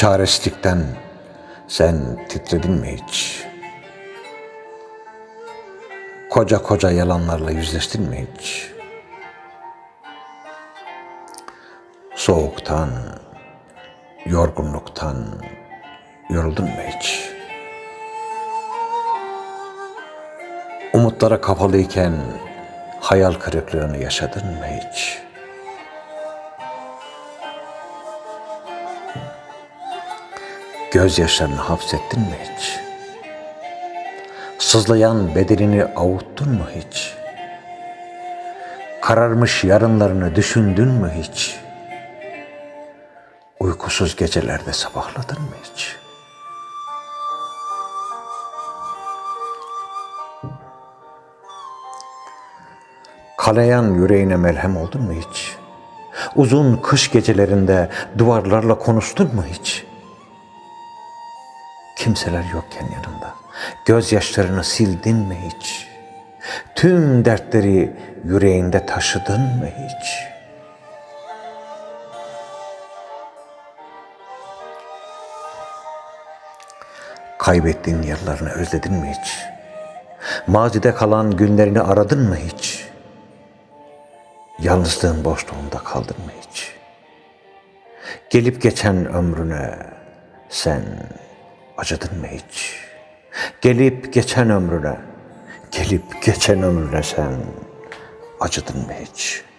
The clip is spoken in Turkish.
Çaresizlikten sen titredin mi hiç? Koca koca yalanlarla yüzleştin mi hiç? Soğuktan, yorgunluktan yoruldun mu hiç? Umutlara kapalıyken hayal kırıklığını yaşadın mı hiç? Gözyaşlarını hapsettin mi hiç? Sızlayan bedenini avuttun mu hiç? Kararmış yarınlarını düşündün mü hiç? Uykusuz gecelerde sabahladın mı hiç? Kalayan yüreğine melhem oldun mu hiç? Uzun kış gecelerinde duvarlarla konuştun mu hiç? Kimseler yokken yanında gözyaşlarını sildin mi hiç? Tüm dertleri yüreğinde taşıdın mı hiç? Kaybettiğin yıllarını özledin mi hiç? Mazide kalan günlerini aradın mı hiç? Yalnızlığın boşluğunda kaldın mı hiç? Gelip geçen ömrüne sen acıdın mı hiç? Gelip geçen ömrüne, gelip geçen ömrüne sen acıdın mı hiç?''